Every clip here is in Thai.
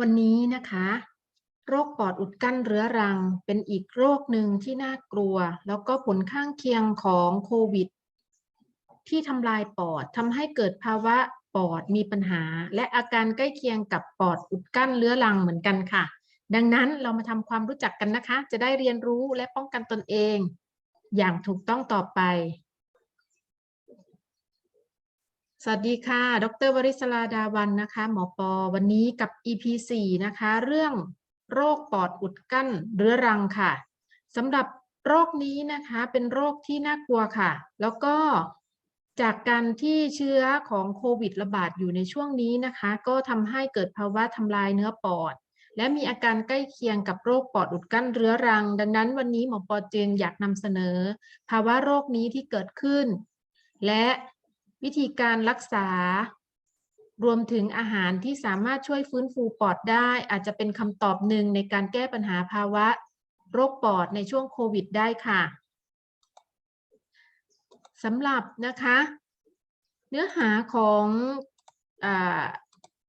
วันนี้นะคะ โรคปอดอุดกั้นเรื้อรังเป็นอีกโรคหนึ่งที่น่ากลัว แล้วก็ผลข้างเคียงของโควิด ที่ทำลายปอดทำให้เกิดภาวะปอดมีปัญหา และอาการใกล้เคียงกับปอดอุดกั้นเรื้อรังเหมือนกันค่ะ ดังนั้นเรามาทำความรู้จักกันนะคะ จะได้เรียนรู้และป้องกันตนเอง อย่างถูกต้องต่อไป สวัสดีค่ะ ดรวริศราดาวันนะคะ หมอปอ วันนี้กับ EP 4นะคะ เรื่องโรคปอดอุดกั้นเรื้อรังค่ะสำหรับโรคนี้นะคะเป็นโรคที่น่ากลัวค่ะ แล้วก็จากการที่เชื้อของโควิดระบาดอยู่ในช่วงนี้นะคะ ก็ทำให้เกิดภาวะทำลายเนื้อปอด และมีอาการใกล้เคียงกับโรคปอดอุดกั้นเรื้อรัง ดังนั้นวันนี้หมอปอจึงอยากนำเสนอ ภาวะโรคนี้ที่เกิดขึ้น และ วิธีการรักษา รวมถึงอาหารที่สามารถช่วยฟื้นฟูปอดได้ อาจจะเป็นคำตอบหนึ่งในการแก้ปัญหาภาวะ โรคปอดในช่วงโควิดได้ค่ะสำหรับนะคะ เนื้อหาของอ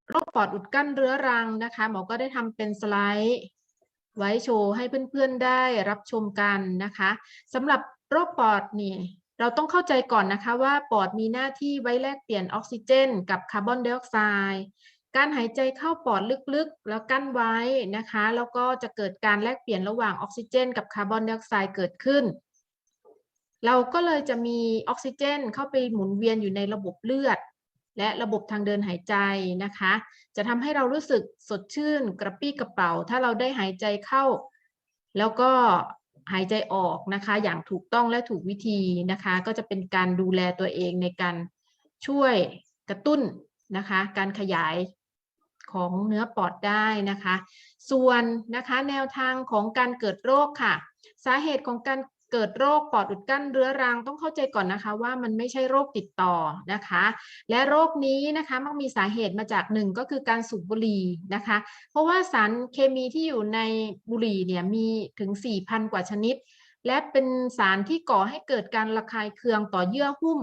โรคปอดอุดกั้นเรื้อรังนะคะ หมอก็ได้ทำเป็นสไลด์ไว้โชว์ให้เพื่อนๆได้รับชมกันนะคะสำหรับโรคปอดนี่ เราต้องเข้าใจก่อนนะคะว่าปอดมีหน้าที่ไว้แลกเปลี่ยนออกซิเจน กับคาร์บอนไดออกไซด์การหายใจเข้าปอดลึกๆ แล้วกั้นไว้นะคะ แล้วก็จะเกิดการแลกเปลี่ยนระหว่างออกซิเจน กับคาร์บอนไดออกไซด์เกิดขึ้น เราก็เลยจะมีออกซิเจน เข้าไปหมุนเวียนอยู่ในระบบเลือด และระบบทางเดินหายใจนะคะ จะทำให้เรารู้สึกสดชื่นกระปี้กระเป๋า ถ้าเราได้หายใจเข้า แล้วก็ หายใจออกนะคะ อย่างถูกต้องและถูกวิธีนะคะ ก็จะเป็นการดูแลตัวเองในการช่วยกระตุ้นนะคะ การขยายของเนื้อปอดได้นะคะ ส่วนนะคะแนวทางของการเกิดโรคค่ะ สาเหตุของการ เกิดโรคปอดอุดกั้นเรื้อรังต้องเข้าใจก่อนนะคะ ว่ามันไม่ใช่โรคติดต่อนะคะ และโรคนี้นะคะมักมีสาเหตุมาจากหนึ่งก็คือการสูบบุหรี่นะคะ เพราะว่าสารเคมีที่อยู่ในบุหรี่เนี่ยมีถึง 4,000 กว่าชนิด และเป็นสารที่ก่อให้เกิดการระคายเคืองต่อเยื่อหุ้ม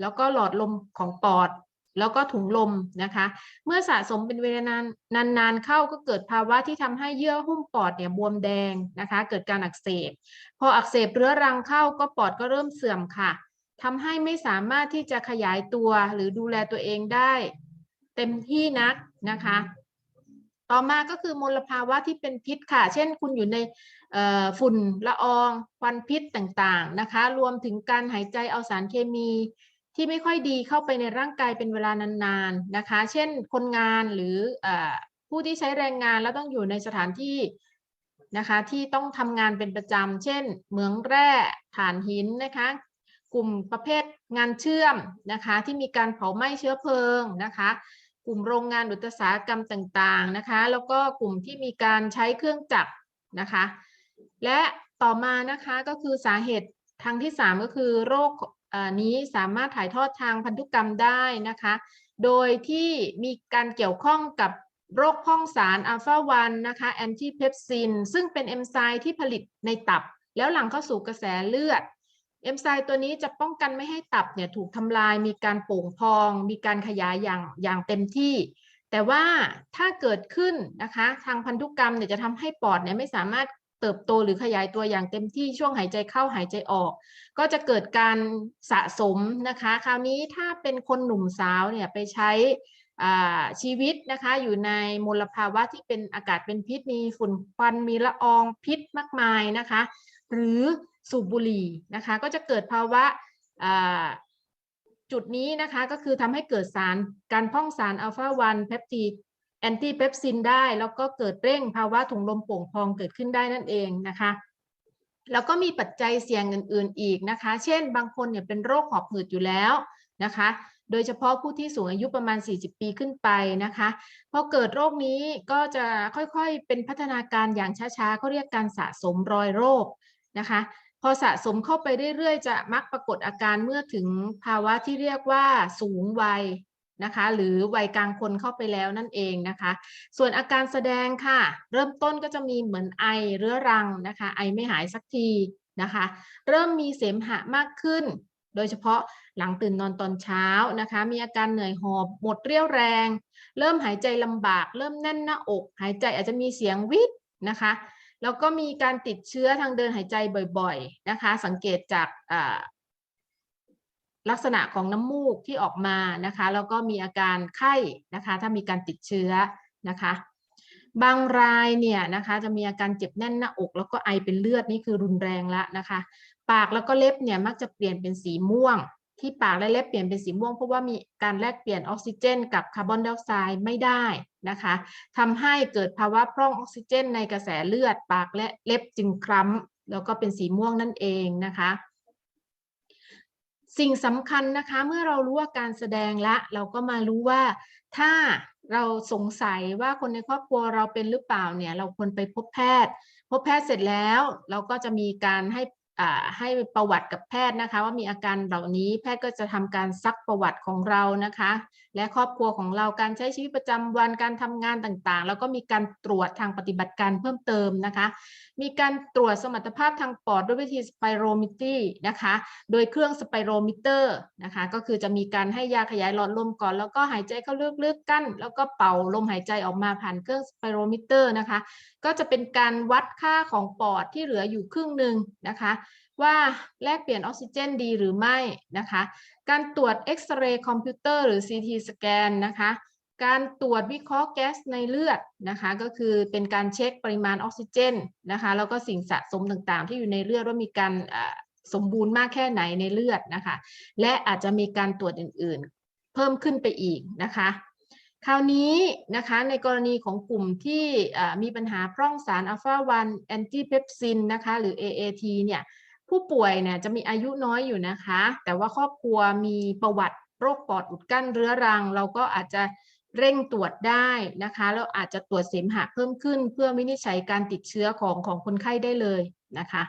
แล้วก็หลอดลมของปอด แล้วก็ถุงลมนะคะ เมื่อสะสมเป็นเวลานานนานๆเข้าก็เกิดภาวะที่ทำให้เยื่อหุ้มปอดเนี่ยบวมแดงนะคะ เกิดการอักเสบ พออักเสบเรื้อรังเข้าก็ปอดก็เริ่มเสื่อมค่ะทำให้ไม่สามารถที่จะขยายตัวหรือดูแลตัวเองได้ เต็มที่นักนะคะ ต่อมาก็คือมลภาวะที่เป็นพิษค่ะ เช่น คุณอยู่ในฝุ่นละอองควันพิษต่างๆนะคะ รวมถึงการหายใจเอาสารเคมี ที่ไม่ค่อยดีเข้าไปในร่างกายเป็นเวลานานๆนะคะ เช่นคนงานหรืออผู้ที่ใช้แรงงานแล้วต้องอยู่ในสถานที่นะคะที่ต้องทำงานเป็นประจำ เช่น เหมืองแร่ถ่านหินนะคะ กลุ่มประเภทงานเชื่อมนะคะที่มีการเผาไหม้เชื้อเพลิงนะคะ กลุ่มโรงงานอุตสาหกรรมต่างๆนะคะ แล้วก็กลุ่มที่มีการใช้เครื่องจักรนะคะ และต่อมานะคะก็คือสาเหตุทางที่ 3 ก็คือโรค นี้สามารถถ่ายทอดทางพันธุกรรมได้นะคะ โดยที่มีการเกี่ยวข้องกับโรคพ้องสารอัลฟาวันนะคะแอนติเพปซินซึ่งเป็นเอนไซม์ที่ผลิตในตับ แล้วหลั่งเข้าสู่กระแสเลือดเอนไซม์ตัวนี้จะป้องกันไม่ให้ตับเนี่ยถูกทำลายมีการโป่งพอง มีการขยายอย่างอย่างเต็มที่ แต่ว่าถ้าเกิดขึ้นนะคะ ทางพันธุกรรมเนี่ยจะทำให้ปอดเนี่ยไม่สามารถ เติบโตหรือขยายตัวอย่างเต็มที่ช่วงหายใจเข้าหายใจออก ก็จะเกิดการสะสมนะคะ คราวนี้ถ้าเป็นคนหนุ่มสาวเนี่ยไปใช้ชีวิตนะคะอยู่ในมลภาวะที่เป็นอากาศเป็นพิษมีฝุ่นควันมีละอองพิษมากมายนะคะ หรือสูบบุหรี่นะคะก็จะเกิดภาวะจุดนี้นะคะก็คือทำให้เกิดสารการพ่องสารอัลฟาวันเพปติด แอนติเปปซินได้ แล้วก็เกิดเร่งภาวะถุงลมโป่งพองเกิดขึ้นได้นั่นเองนะคะแล้วก็มีปัจจัยเสี่ยงอื่นๆอีกนะคะ เช่น บางคนเนี่ยเป็นโรคหอบหืดอยู่แล้วนะคะ โดยเฉพาะผู้ที่สูงอายุประมาณ 40 ปีขึ้นไปนะคะ พอเกิดโรคนี้ก็จะค่อยๆ เป็นพัฒนาการอย่างช้าๆเขาเรียกการสะสมรอยโรคนะคะ พอสะสมเข้าไปเรื่อยๆ จะมักปรากฏอาการเมื่อถึงภาวะที่เรียกว่าสูงวัย นะคะ หรือวัยกลางคนเข้าไปแล้วนั่นเองนะคะ ส่วนอาการแสดงค่ะ เริ่มต้นก็จะมีเหมือนไอเรื้อรังนะคะ ไอไม่หายสักทีนะคะ เริ่มมีเสมหะมากขึ้น โดยเฉพาะหลังตื่นนอนตอนเช้านะคะ มีอาการเหนื่อยหอบ หมดเรี่ยวแรง เริ่มหายใจลำบาก เริ่มแน่นหน้าอก หายใจอาจจะมีเสียงวิดนะคะแล้วก็มีการติดเชื้อทางเดินหายใจบ่อยๆนะคะ สังเกตจากอ ลักษณะของน้ำมูกที่ออกมานะคะแล้วก็มีอาการไข้นะคะถ้ามีการติดเชื้อนะคะ บางรายเนี่ยนะคะจะมีอาการเจ็บแน่นหน้าอก แล้วก็ไอเป็นเลือดนี่คือรุนแรงล้วนะคะ ปากแล้วก็เล็บเนี่ยมักจะเปลี่ยนเป็นสีม่วง ที่ปากและเล็บเปลี่ยนเป็นสีม่วงเพราะว่ามีการแลกเปลี่ยนออกซิเจน กับคาร์บอนไดออกไซด์ไม่ได้นะคะทำให้เกิดภาวะพร่องออกซิเจน ในกระแสเลือด ปากและเล็บจึงคล้ำแล้วก็เป็นสีม่วงนั่นเองนะคะ สิ่งสำคัญนะคะเมื่อเรารู้ว่าการแสดงละ เราก็มารู้ว่าถ้าเราสงสัยว่าคนในครอบครัวเราเป็นหรือเปล่าเนี่ยเราควรไปพบแพทย์ พบแพทย์เสร็จแล้วเราก็จะมีการให้อ่าให้ประวัติกับแพทย์นะคะ ว่ามีอาการเหล่านี้แพทย์ก็จะทำการซักประวัติของเรานะคะ และครอบครัวของเราการใช้ชีวิตประจำวันการทำงานต่างๆ แล้วก็มีการตรวจทางปฏิบัติการเพิ่มเติมนะคะ มีการตรวจสมรรถภาพทางปอดด้วยวิธีสไปโรมิตรีนะคะ โดยเครื่องสไปโรมิเตอร์นะคะ ก็คือจะมีการให้ยาขยายหลอดลมก่อน แล้วก็หายใจเข้าลึกๆกั้น แล้วก็เป่าลมหายใจออกมาผ่านเครื่องสไปโรมิเตอร์นะคะ ก็จะเป็นการวัดค่าของปอดที่เหลืออยู่ครึ่งหนึ่งนะคะว่าแลกเปลี่ยนออกซิเจนดีหรือไม่นะคะ การตรวจเอ็กซเรย์คอมพิวเตอร์หรือ CT สแกนนะคะ การตรวจวิเคราะห์แก๊สในเลือดนะคะ ก็คือเป็นการเช็คปริมาณออกซิเจนนะคะ แล้วก็สิ่งสะสมต่างๆ ที่อยู่ในเลือดว่ามีการสมบูรณ์มากแค่ไหนในเลือดนะคะ และอาจจะมีการตรวจอื่นๆ เพิ่มขึ้นไปอีกนะคะ คราวนี้นะคะในกรณีของกลุ่มที่มีปัญหาพร่องสารอัลฟา1แอนติเปปซินนะคะ หรือ AAT เนี่ยผู้ป่วยเนี่ยจะมีอายุน้อยอยู่นะคะ แต่ว่าครอบครัวมีประวัติโรคปอดอุดกั้นเรื้อรัง เราก็อาจจะ เร่งตรวจได้นะคะแล้วอาจจะตรวจเสมหะเพิ่มขึ้น เพื่อวินิจฉัยการติดเชื้อของของคนไข้ได้เลยนะคะ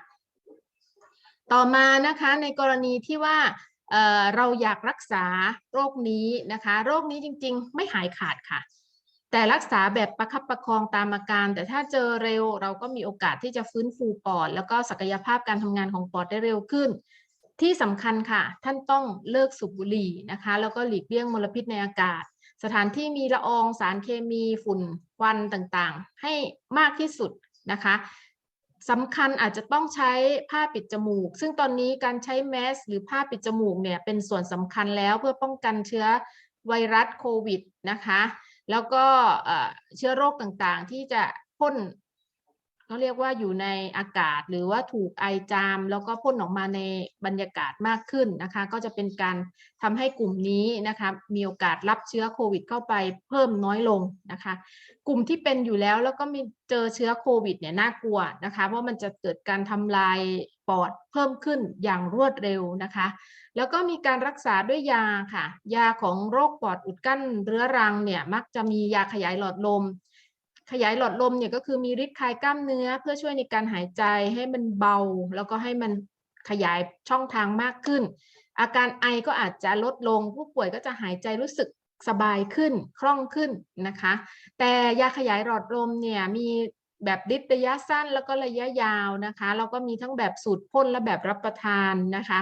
ต่อมานะคะในกรณีที่ว่าเเราอยากรักษาโรคนี้นะคะ โรคนี้จริง ๆ ไม่หายขาดค่ะ แต่รักษาแบบประคับประคองตามอาการ แต่ถ้าเจอเร็วเราก็มีโอกาสที่จะฟื้นฟูปอด แล้วก็ศักยภาพการทำงานของปอดได้เร็วขึ้นที่สำคัญค่ะ ท่านต้องเลิกสูบบุหรี่นะคะ แล้วก็หลีกเลี่ยงมลพิษในอากาศ สถานที่มีละอองสารเคมีฝุ่นควันต่างๆ ให้มากที่สุดนะคะสำคัญอาจจะต้องใช้ผ้าปิดจมูก ซึ่งตอนนี้การใช้แมสหรือผ้าปิดจมูกเนี่ยเป็นส่วนสำคัญแล้วเพื่อป้องกันเชื้อไวรัสโควิดนะคะ แล้วก็เชื้อโรคต่างๆ ที่จะพ่น เขาเรียกว่าอยู่ในอากาศหรือว่าถูกไอจาม แล้วก็พ่นออกมาในบรรยากาศมากขึ้นนะคะ ก็จะเป็นการทำให้กลุ่มนี้นะคะมีโอกาสรับเชื้อโควิด เข้าไปเพิ่มน้อยลงนะคะ กลุ่มที่เป็นอยู่แล้วแล้วก็มีเจอเชื้อโควิดเนี่ยน่ากลัวนะคะเพราะมันจะเกิดการทำลายปอดเพิ่มขึ้นอย่างรวดเร็วนะคะ แล้วก็มีการรักษาด้วยยาค่ะ ยาของโรคปอดอุดกั้นเรื้อรังเนี่ยมักจะมียาขยายหลอดลม ขยายหลอดลมเนี่ยก็คือมีฤทธิ์คลายกล้ามเนื้อ เพื่อช่วยในการหายใจให้มันเบา แล้วก็ให้มันขยายช่องทางมากขึ้น อาการไอก็อาจจะลดลง ผู้ป่วยก็จะหายใจรู้สึกสบายขึ้นคล่องขึ้นนะคะ แต่ยาขยายหลอดลมเนี่ยมีแบบฤทธิ์ระยะสั้นแล้วก็ระยะยาวนะคะ แล้วก็มีทั้งแบบสูตรพ่นและแบบรับประทานนะคะ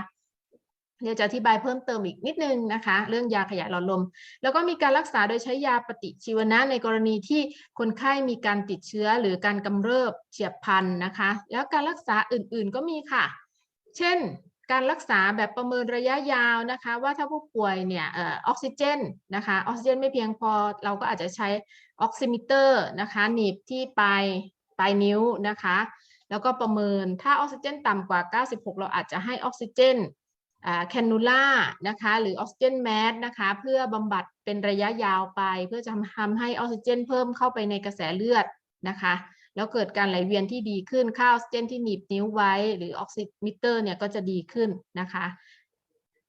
เดี๋ยวจะอธิบายเพิ่มเติมอีกนิดนึงนะคะ เรื่องยาขยายหลอดลม แล้วก็มีการรักษาโดยใช้ยาปฏิชีวนะในกรณีที่คนไข้มีการติดเชื้อหรือการกำเริบเฉียบพลันนะคะ แล้วการรักษาอื่นๆก็มีค่ะ เช่น การรักษาแบบประเมินระยะยาวนะคะ ว่าถ้าผู้ป่วยเนี่ยออออกซิเจนนะคะออกซิเจนไม่เพียงพอเราก็อาจจะใช้ออกซิมิเตอร์นะคะหนีบที่ปลายปลายนิ้วนะคะ แล้วก็ประเมินถ้าออกซิเจนต่ำกว่า 96 เราอาจจะให้ออกซิเจน แคนนูล่านะคะหรือออกซิเจนแมสนะคะเพื่อบำบัดเป็นระยะยาวไป เพื่อจะทำให้ออกซิเจน เพิ่มเข้าไปในกระแสเลือดนะคะแล้วเกิดการไหลเวียนที่ดีขึ้นค่าออกซิเจนที่หนีบนิ้วไว้ หรือออกซิมิเตอร์เนี่ยก็จะดีขึ้นนะคะ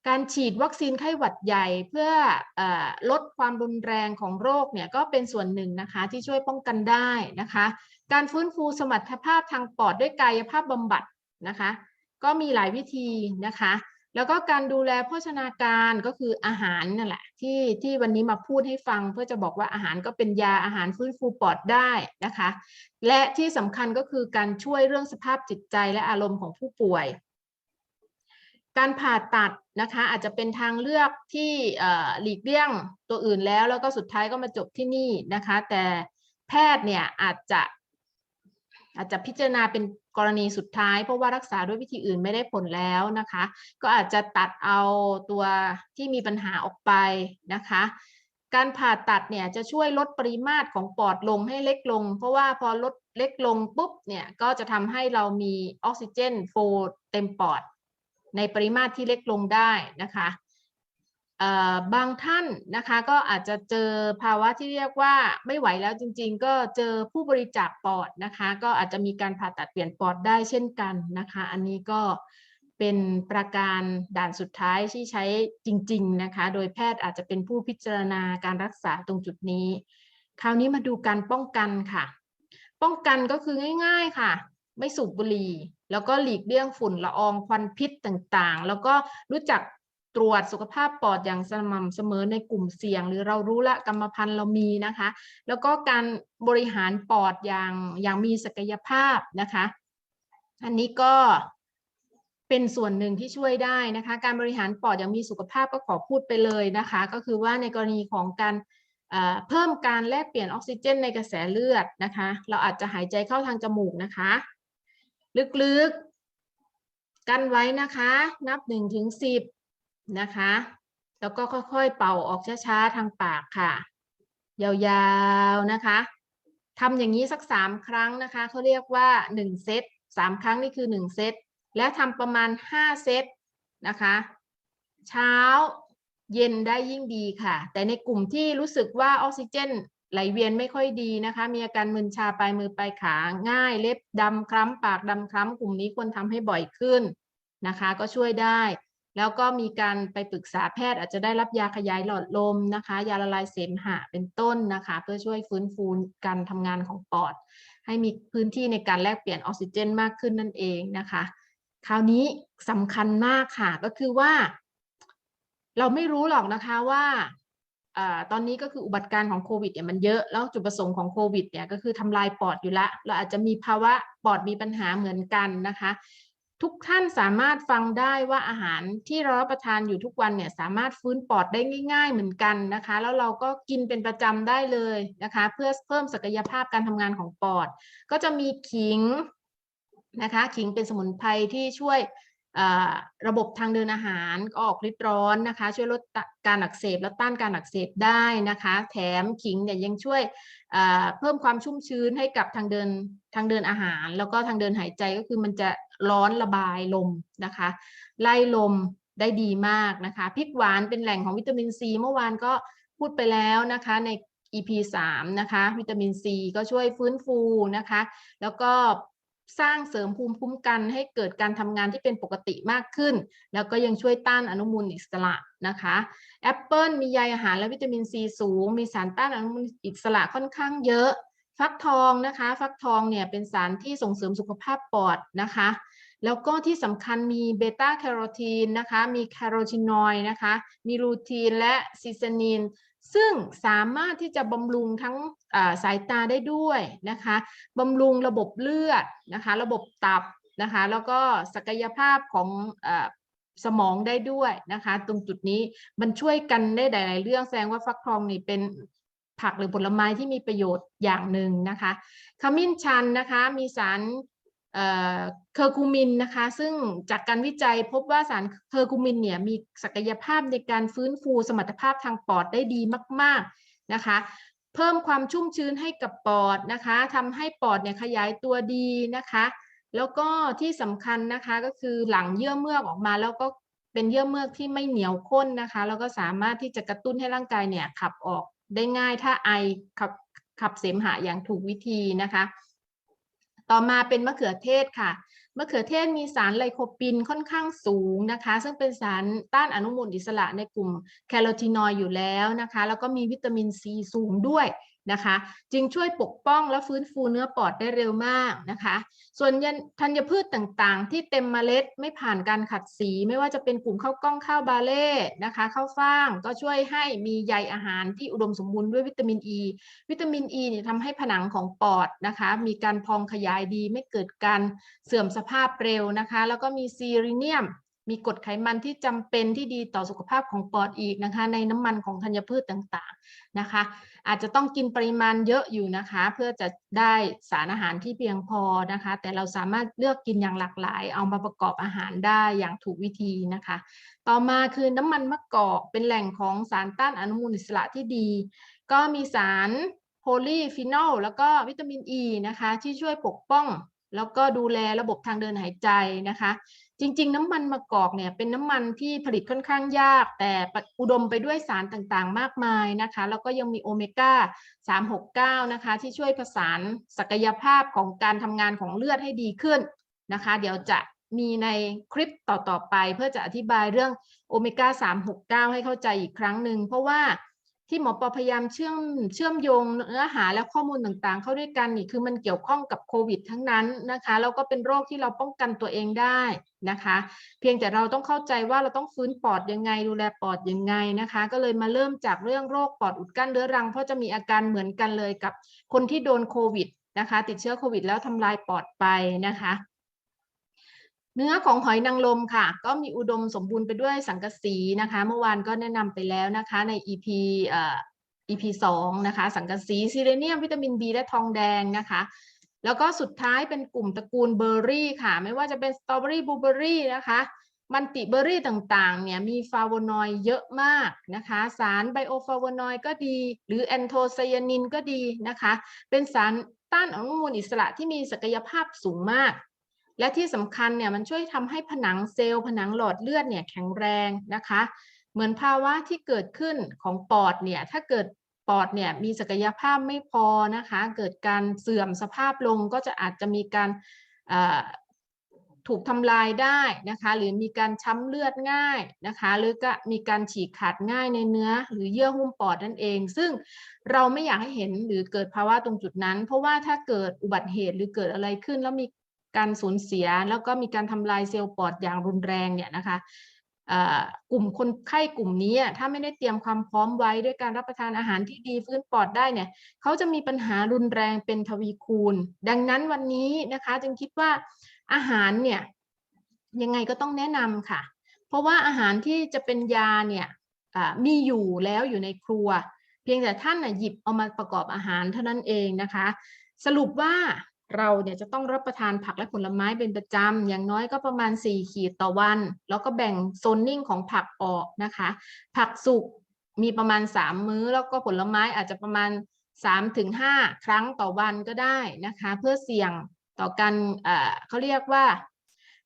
การฉีดวัคซีนไข้หวัดใหญ่เพื่อออลดความรุนแรงของโรคเนี่ยก็เป็นส่วนหนึ่งนะคะที่ช่วยป้องกันได้นะคะ การฟื้นฟูสมรรถภาพทางปอดด้วยกายภาพบำบัดนะคะ ก็มีหลายวิธีนะคะ แล้วก็การดูแลโภชนาการก็คืออาหารนั่นแหละที่ที่วันนี้มาพูดให้ฟัง เพื่อจะบอกว่าอาหารก็เป็นยาอาหารฟื้นฟูปอดได้นะคะ และที่สำคัญก็คือการช่วยเรื่องสภาพจิตใจและอารมณ์ของผู้ป่วย การผ่าตัดนะคะ อาจจะเป็นทางเลือกที่หลีกเลี่ยงตัวอื่นแล้ว แล้วก็สุดท้ายก็มาจบที่นี่นะคะ แต่แพทย์เนี่ยอาจจะ อาจจะพิจารณาเป็นกรณีสุดท้าย เพราะว่ารักษาด้วยวิธีอื่นไม่ได้ผลแล้วนะคะ ก็อาจจะตัดเอาตัวที่มีปัญหาออกไปนะคะการผ่าตัดเนี่ยจะช่วยลดปริมาตรของปอดลงให้เล็กลง เพราะว่าพอลดเล็กลงปุ๊บเนี่ยก็จะทำให้เรามีออกซิเจนโฟลเต็มปอด ในปริมาตรที่เล็กลงได้นะคะ บางท่านนะคะก็อาจจะเจอภาวะที่เรียกว่าไม่ไหวแล้วจริง ๆ ก็เจอผู้บริจาคปอดนะคะ ก็อาจจะมีการผ่าตัดเปลี่ยนปอดได้เช่นกันนะคะ อันนี้ก็เป็นประการด่านสุดท้ายที่ใช้จริง ๆนะคะ โดยแพทย์อาจจะเป็นผู้พิจารณาการรักษาตรงจุดนี้ คราวนี้มาดูการป้องกันค่ะ ป้องกันก็คือง่าย ๆค่ะ ไม่สูบบุหรี่แล้วก็หลีกเลี่ยงฝุ่นละอองควันพิษต่างๆ แล้วก็รู้จัก ตรวจสุขภาพปอดอย่างสม่ำเสมอในกลุ่มเสี่ยง หรือเรารู้ละกรรมพันธุ์เรามีนะคะ แล้วก็การบริหารปอดอย่างอย่างมีศักยภาพนะคะ อันนี้ก็เป็นส่วนหนึ่งที่ช่วยได้นะคะ การบริหารปอดอย่างมีสุขภาพก็ขอพูดไปเลยนะคะ ก็คือว่าในกรณีของการเอ่อเพิ่มการแลกเปลี่ยนออกซิเจนในกระแสเลือดนะคะ เราอาจจะหายใจเข้าทางจมูกนะคะ ลึกๆ กันไว้นะคะ นับหนึ่งถึงสิบ นะคะ แล้วก็ค่อยๆ เป่าออกช้าๆ ทางปากค่ะ ยาวๆนะคะทำอย่างนี้สักสามครั้งนะคะเขาเรียกว่าหนึ่งเซตสามครั้งนี่คือหนึ่งเซตและทำประมาณห้าเซตนะคะ เช้าเย็นได้ยิ่งดีค่ะ แต่ในกลุ่มที่รู้สึกว่าออกซิเจนไหลเวียนไม่ค่อยดีนะคะ มีอาการมึนชาปลายมือปลายขาง่าย เล็บดำคล้ำปากดำคล้ำกลุ่มนี้ควรทำให้บ่อยขึ้นนะคะ ก็ช่วยได้ แล้วก็มีการไปปรึกษาแพทย์อาจจะได้รับยาขยายหลอดลมนะคะ ยาละลายเสมหะเป็นต้นนะคะ เพื่อช่วยฟื้นฟูการทำงานของปอด ให้มีพื้นที่ในการแลกเปลี่ยนออกซิเจนมากขึ้นนั่นเองนะคะ คราวนี้สำคัญมากค่ะก็คือว่า เราไม่รู้หรอกนะคะว่าอาตอนนี้ก็คืออุบัติการณ์ของโควิดเนี่ยมันเยอะแล้วจุดประสงค์ของโควิดเนี่ยก็คือทำลายปอดอยู่ละ เราอาจจะมีภาวะปอดมีปัญหาเหมือนกันนะคะ ทุกท่านสามารถฟังได้ว่าอาหารที่เรารับประทานอยู่ทุกวันเนี่ยสามารถฟื้นปอดได้ง่าย ๆ เหมือนกันนะคะ แล้วเราก็กินเป็นประจำได้เลยนะคะ เพื่อเพิ่มศักยภาพการทำงานของปอด ก็จะมีขิงนะคะ ขิงเป็นสมุนไพรที่ช่วย ระบบทางเดินอาหารก็ออกฤทธิ์ร้อนนะคะ ช่วยลดการอักเสบและต้านการอักเสบได้นะคะ แถมขิงเนี่ยยังช่วยเพิ่มความชุ่มชื้นให้กับทางเดินทางเดินอาหาร แล้วก็ทางเดินหายใจก็คือมันจะร้อนระบายลมนะคะ ไล่ลมได้ดีมากนะคะพริกหวานเป็นแหล่งของวิตามินซีเมื่อวานก็พูดไปแล้วนะคะใน EP 3 นะคะ วิตามินซีก็ช่วยฟื้นฟูนะคะ แล้วก็ สร้างเสริมภูมิคุ้มกันให้เกิดการทำงานที่เป็นปกติมากขึ้น แล้วก็ยังช่วยต้านอนุมูลอิสระนะคะแอปเปิลมีใยอาหารและวิตามินซีสูง มีสารต้านอนุมูลอิสระค่อนข้างเยอะ ฟักทองนะคะ ฟักทองเนี่ยเป็นสารที่ส่งเสริมสุขภาพปอดนะคะ แล้วก็ที่สำคัญมีเบต้าแคโรทีนนะคะ มีแคโรทีนอยด์นะคะ มีลูทีนและซิสนิน ซึ่งสามารถที่จะบำรุงทั้งสายตาได้ด้วยนะคะบำรุงระบบเลือดนะคะ ระบบตับนะคะ แล้วก็ศักยภาพของอสมองได้ด้วยนะคะ ตรงจุดนี้มันช่วยกันได้หลาย ๆ เรื่องแสดงว่าฟักทองนี่เป็นผักหรือผลไม้ที่มีประโยชน์อย่างหนึ่งนะคะขมิ้นชันนะคะ มีสาร เคอร์คูมินนะคะซึ่งจากการวิจัยพบว่าสารเคอร์คูมินเนี่ยมีศักยภาพในการฟื้นฟูสมรรถภาพทางปอดได้ดีมาก ๆนะคะเพิ่มความชุ่มชื้นให้กับปอดนะคะทำให้ปอดเนี่ยขยายตัวดีนะคะ แล้วก็ที่สำคัญนะคะก็คือหลังเยื่อเมือกออกมาแล้วก็เป็นเยื่อเมือกที่ไม่เหนียวข้นนะคะ แล้วก็สามารถที่จะกระตุ้นให้ร่างกายเนี่ยขับออกได้ง่ายถ้าไอขับขับเสมหะอย่างถูกวิธีนะคะ ต่อมาเป็นมะเขือเทศค่ะ มะเขือเทศมีสารไลโคปินค่อนข้างสูงนะคะ ซึ่งเป็นสารต้านอนุมูลอิสระในกลุ่มแคโรทีนอยด์อยู่แล้วนะคะ แล้วก็มีวิตามินซีสูงด้วย นะคะ จึงช่วยปกป้องและฟื้นฟูเนื้อปอดได้เร็วมากนะคะ ส่วนธัญพืชต่างๆ ที่เต็มเมล็ดไม่ผ่านการขัดสี ไม่ว่าจะเป็นกลุ่มข้าวกล้องข้าวบาเล่นะคะข้าวฟ่างก็ช่วยให้มีใยอาหารที่อุดมสมบูรณ์ด้วยวิตามินอ e. ีวิตามินอ e ีเนี่ยทำให้ผนังของปอดนะคะ มีการพองขยายดีไม่เกิดการเสื่อมสภาพเร็วนะคะ แล้วก็มีซีรีเนียม มีกรดไขมันที่จำเป็นที่ดีต่อสุขภาพของปอดอีกนะคะ ในน้ำมันของธัญพืชต่างๆนะคะ อาจจะต้องกินปริมาณเยอะอยู่นะคะ เพื่อจะได้สารอาหารที่เพียงพอนะคะ แต่เราสามารถเลือกกินอย่างหลากหลาย เอามาประกอบอาหารได้อย่างถูกวิธีนะคะ ต่อมาคือน้ำมันมะกอกเป็นแหล่งของสารต้านอนุมูลอิสระที่ดี ก็มีสารโพลีฟีนอลแล้วก็วิตามินอ e ีนะคะ ที่ช่วยปกป้องแล้วก็ดูแลระบบทางเดินหายใจนะคะ จริง ๆ น้ำมันมะกอกเนี่ยเป็นน้ำมันที่ผลิตค่อนข้างยาก แต่อุดมไปด้วยสารต่างๆ มากมายนะคะ แล้วก็ยังมีโอเมก้า 369 นะคะ ที่ช่วยผสานศักยภาพของการทำงานของเลือดให้ดีขึ้นนะคะ เดี๋ยวจะมีในคลิปต่อ ๆ ไป เพื่อจะอธิบายเรื่องโอเมก้า 369 ให้เข้าใจอีกครั้งหนึ่งเพราะว่า ที่หมอปอพยายามเชื่อมเชื่อมโยงเนื้อหาและข้อมูลต่างๆ เข้าด้วยกันนี่คือมันเกี่ยวข้องกับโควิดทั้งนั้นนะคะแล้วก็เป็นโรคที่เราป้องกันตัวเองได้นะคะ เพียงแต่เราต้องเข้าใจว่าเราต้องฟื้นปอดยังไง ดูแลปอดยังไงนะคะ ก็เลยมาเริ่มจากเรื่องโรคปอดอุดกั้นเรื้อรัง เพราะจะมีอาการเหมือนกันเลยกับคนที่โดนโควิดนะคะ ติดเชื้อโควิดแล้วทำลายปอดไปนะคะ เนื้อของหอยนางรมค่ะ ก็มีอุดมสมบูรณ์ไปด้วยสังกะสีนะคะ เมื่อวานก็แนะนำไปแล้วนะคะใน EP เอ่อ EP 2นะคะ สังกะสีซีเรเนียมวิตามิน B และทองแดงนะคะ แล้วก็สุดท้ายเป็นกลุ่มตระกูลเบอร์รี่ค่ะ ไม่ว่าจะเป็นสตรอเบอรี่บลูเบอรี่นะคะมันติเบอร์รี่ต่างๆ เนี่ยมีฟลาโวนอยด์เยอะมากนะคะ สารไบโอฟลาโวนอยด์ก็ดี หรือแอนโทไซยานินก็ดีนะคะ เป็นสารต้านอนุมูลอิสระที่มีศักยภาพสูงมาก และที่สำคัญเนี่ยมันช่วยทำให้ผนังเซลล์ผนังหลอดเลือดเนี่ยแข็งแรงนะคะ เหมือนภาวะที่เกิดขึ้นของปอดเนี่ยถ้าเกิดปอดเนี่ยมีศักยภาพไม่พอนะคะ เกิดการเสื่อมสภาพลงก็จะอาจจะมีการถูกทำลายได้นะคะ หรือมีการช้ำเลือดง่ายนะคะ หรือก็มีการฉีกขาดง่ายในเนื้อ หรือเยื่อหุ้มปอดนั่นเอง ซึ่งเราไม่อยากให้เห็นหรือเกิดภาวะตรงจุดนั้น เพราะว่าถ้าเกิดอุบัติเหตุหรือเกิดอะไรขึ้นแล้วมี การสูญเสีย แล้วก็มีการทำลายเซลล์ปอดอย่างรุนแรงเนี่ยนะคะกลุ่มคนไข้กลุ่มนี้ถ้าไม่ได้เตรียมความพร้อมไว้ด้วยการรับประทานอาหารที่ดีฟื้นปอดได้เนี่ยเขาจะมีปัญหารุนแรงเป็นทวีคูณ ดังนั้นวันนี้นะคะ จึงคิดว่าอาหารเนี่ยยังไงก็ต้องแนะนำค่ะ เพราะว่าอาหารที่จะเป็นยาเนี่ยมีอยู่แล้วอยู่ในครัว เพียงแต่ท่านหยิบเอามาประกอบอาหารเท่านั้นเองนะคะ สรุปว่า เราเนี่ยจะต้องรับประทานผักและผลไม้เป็นประจำ อย่างน้อยก็ประมาณ 4 ขีดต่อวัน แล้วก็แบ่งโซนนิ่งของผักออกนะคะ ผักสุกมีประมาณ 3 มื้อ แล้วก็ผลไม้อาจจะประมาณ 3-5 ครั้งต่อวันก็ได้นะคะ เพื่อเสี่ยงต่อการเขาเรียกว่า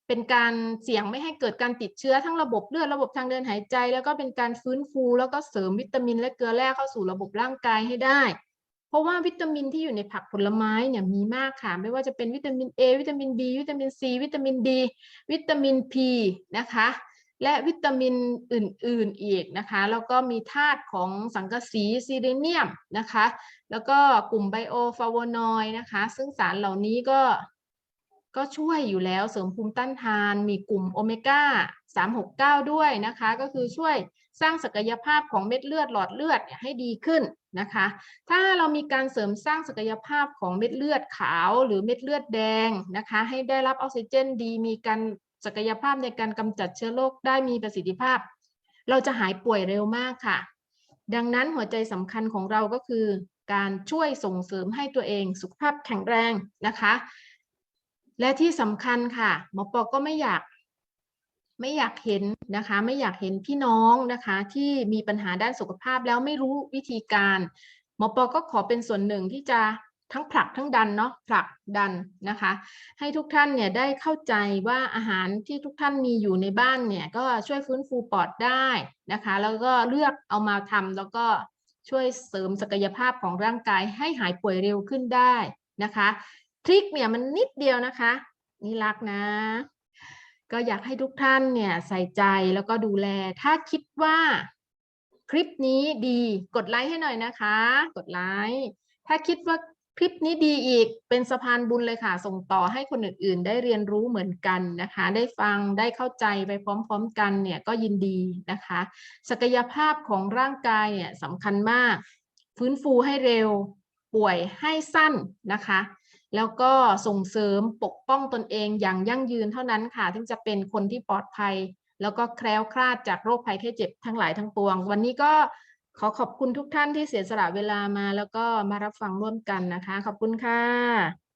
เป็นการเสี่ยงไม่ให้เกิดการติดเชื้อทั้งระบบเลือดระบบทางเดินหายใจ แล้วก็เป็นการฟื้นฟู แล้วก็เสริมวิตามินและเกลือแร่เข้าสู่ระบบร่างกายให้ได้ เพราะว่าวิตามินที่อยู่ในผักผลไม้เนี่ยมีมากค่ะ ไม่ว่าจะเป็นวิตามิน A วิตามิน B วิตามิน C วิตามิน D วิตามิน P นะคะ และวิตามินอื่นๆอีกนะคะ แล้วก็มีธาตุของสังกะสีซีเรเนียมนะคะ แล้วก็กลุ่มไบโอฟลาโวนอยด์นะคะ ซึ่งสารเหล่านี้ก็ก็ช่วยอยู่แล้วเสริมภูมิต้านทาน มีกลุ่มโอเมก้า369 ด้วยนะคะ ก็คือช่วย สร้างศักยภาพของเม็ดเลือดหลอดเลือดเนี่ยให้ดีขึ้นนะคะ ถ้าเรามีการเสริมสร้างศักยภาพของเม็ดเลือดขาวหรือเม็ดเลือดแดงนะคะ ให้ได้รับออกซิเจนดี มีการศักยภาพในการกำจัดเชื้อโรคได้มีประสิทธิภาพ เราจะหายป่วยเร็วมากค่ะ ดังนั้นหัวใจสำคัญของเราก็คือ การช่วยส่งเสริมให้ตัวเองสุขภาพแข็งแรงนะคะ และที่สำคัญค่ะหมอปอก็ไม่อยาก ไม่อยากเห็นนะคะ ไม่อยากเห็นพี่น้องนะคะ ที่มีปัญหาด้านสุขภาพแล้วไม่รู้วิธีการหมอปอก็ขอเป็นส่วนหนึ่งที่จะทั้งผลักทั้งดันเนาะผลักดันนะคะ ให้ทุกท่านเนี่ยได้เข้าใจว่าอาหารที่ทุกท่านมีอยู่ในบ้านเนี่ยก็ช่วยฟื้นฟูปอดได้นะคะ แล้วก็เลือกเอามาทำแล้วก็ช่วยเสริมศักยภาพของร่างกายให้หายป่วยเร็วขึ้นได้นะคะ ทริคเนี่ยมันนิดเดียวนะคะ นี่รักนะ ก็อยากให้ทุกท่านเนี่ยใส่ใจแล้วก็ดูแล ถ้าคิดว่าคลิปนี้ดีกดไลค์ให้หน่อยนะคะ กดไลค์ถ้าคิดว่าคลิปนี้ดีอีกเป็นสะพานบุญเลยค่ะ ส่งต่อให้คนอื่นๆ ได้เรียนรู้เหมือนกันนะคะ ได้ฟังได้เข้าใจไปพร้อมๆกันเนี่ยก็ยินดีนะคะ ศักยภาพของร่างกายเนี่ยสำคัญมาก ฟื้นฟูให้เร็วป่วยให้สั้นนะคะ แล้วก็ส่งเสริมปกป้องตนเองอย่างยั่งยืนเท่านั้นค่ะถึงจะเป็นคนที่ปลอดภัย แล้วก็แคล้วคลาดจากโรคภัยแค่เจ็บทั้งหลายทั้งปวง วันนี้ก็ขอขอบคุณทุกท่านที่เสียสละเวลามา แล้วก็มารับฟังร่วมกันนะคะ ขอบคุณค่ะ